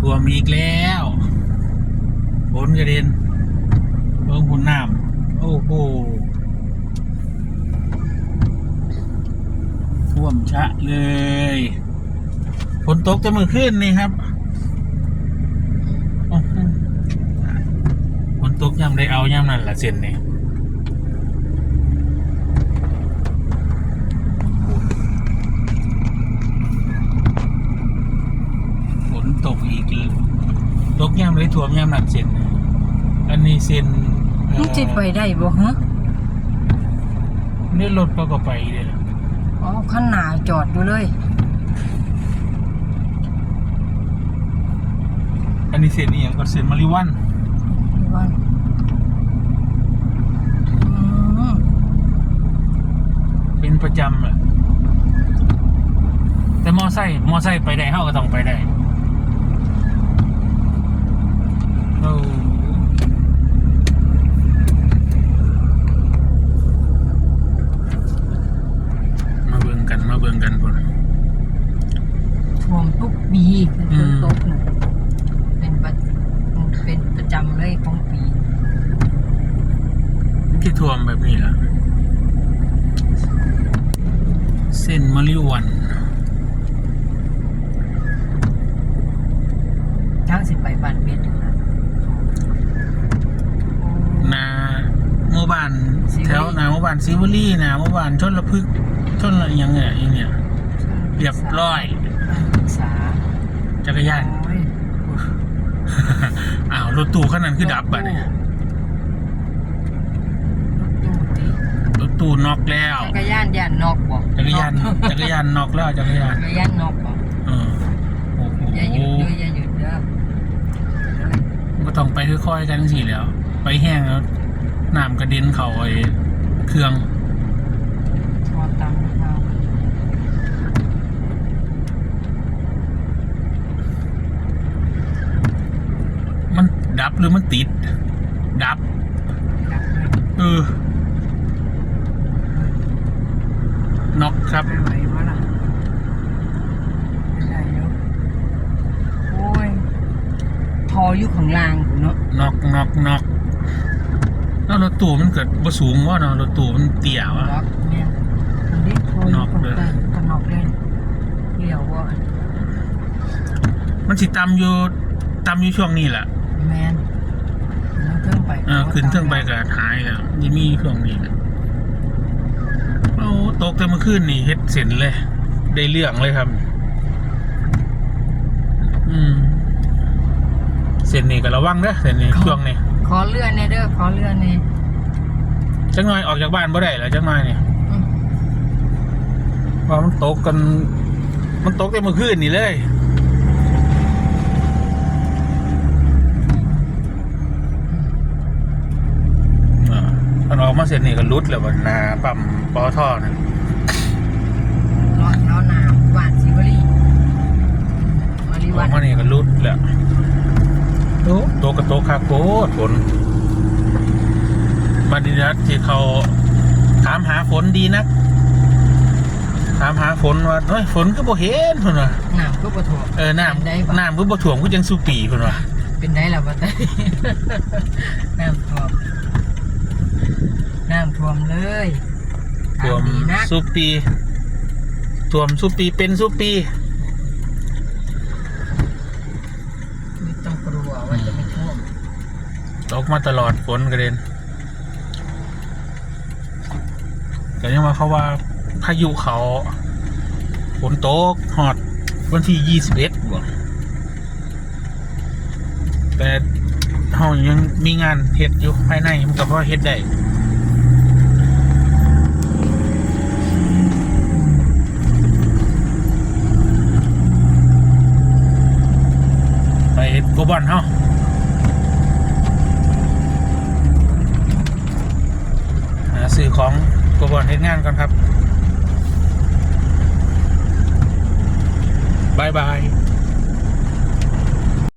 ท่วมอีกแล้วฝนกระเด็นเบิ่งหุ่นน้ำโอ้โหท่วมชะเลยฝนตกจะมือขึ้นนี่ครับฝนตกย่ำได้เอาย่ำนั่นละเส้นนี่ฝนตกอีกเลยตกย่ำเลย ท่วมย่ำนั่นเส้นอันนี้เส้นเอ่อมันจิไปได้บ่ฮะนี่รถเขาก็ไปเลยล่ะอ๋อขันหนาจอดอยู่เลย อันนี้เส้นนี่ยังก็เส้นมาริวันนี่ว่าอืมเป็นประจำอะแต่มอไซค์มอไซค์ไปได้เฮาก็ต้องไปได้โอ้มาเบิ่งกัน มาเบิ่งกันพุ่นท่วมทุกปีฝอืนมตกน่ะเป็นประเป็นประจำเลยของปีที่ท่วมแบบนี้ล่ะ เส้นมาริวันทางสิไปบ้านเพชรนะนาหมู่บ้านศิวลีแถวนา หมู่บ้านซิวลีนาหมู่บ้านชนละพึกษ์ชนละอิหยังเนี่ยอย่างเงี้ยเรียบร้อยศึกษาจักรยานโอ้ยอ้าวรถตู้คันนั้นคือดับอะเนี่ยรถตู้ติรถตู้น็อกแล้วจักรยานย่านนอกบ่จักรยานนอกจักรยานน็อกแล้วจักรยานจักรยานนอกบ่เออโอ้โหอย่าหยุดเด้ออย่าหยุดเด้อก็ต้องไปค่อยๆกันสิแหล้ว ไปแห้งแล้วน้ำกระเด็นเข่าไอ้ เครื่องพอตามเรามันดับหรือมันติด ดับดับเลยเออน็อกครับไม่ไหววะล่ะไม่ได้เนาะโอ้ยทออยู่ข้างล่างพุ่นเนาะน็อกน็อกน็อก แล้วรถตู้มันเกิดบ่สูงว่าเนาะรถตู้มันเตี้ยว่ะ ล็อกเนี่ยมันได้ทออยู่นอกข้างเลยใต้ก็นอกเล่นเลี้ยวว่ามันสิตำอยู่ตำอยู่ช่วงนี้แหละแมนมันเครื่องไปเออขึ้นเครื่องไปก็หายแล้วยังมีช่วงนี้แหละโอ้ตกแต่เมื่อคืนนี่เฮ็ดเสร็จเลย ได้เรื่องเลยครับ อืมเส้นนี้ก็ระวังเด้อเส้นนี้ช่วงนี้ ขอเลื่อนเนี่ยเด้อขอเลื่อนเนี่ยจักหน่อยออกจากบ้านบ่ได้แล้วจักหน่อยนี่อืมเพราะมันตกกัน มันตกแต่เมื่อคืนนี่เลยอ่ามันออกมาเสร็จนี่ก็รุดแล้ววันนาปั๊มปอท่อนะ รอดเท้าหนาวหวานซิวรีมาริ ออ วั ก น มานี่ก็รุดแล้วโอ้โต กกระโตกคาโกดฝนบัดนี้นะที่เขาถามหาฝนดีนัก ถามหาฝนว่าเฮ้ยฝนก็บ่เห็นคนว่าหนาวก็ปะถ่วงเออน้เป็นได้ปะำน้ำก็บ่ถ่วมก็ยังสุปีคนว่าเป็นได้แล้วปะเต้น้ำท่วมน้ำท่วมเลยถ่วมทางดีนะสุปีถ่วมสุปีเป็นสุปี ไม่ต้องกลัวว่าจะไม่ท่วมตกมาตลอดฝนกระเด็นแต่ยังว่าเขาว่าพายุเขาฝนตกหอดวันที่ยี่สิบเอ็ดบ่แต่เขายังมีงานเฮ็ดอยู่ภายในมันก็พอเฮ็ดได้ ไปโกบอนเฮาหาสื่อของกบอนเฮ็ดงานก่อนครับบายบาย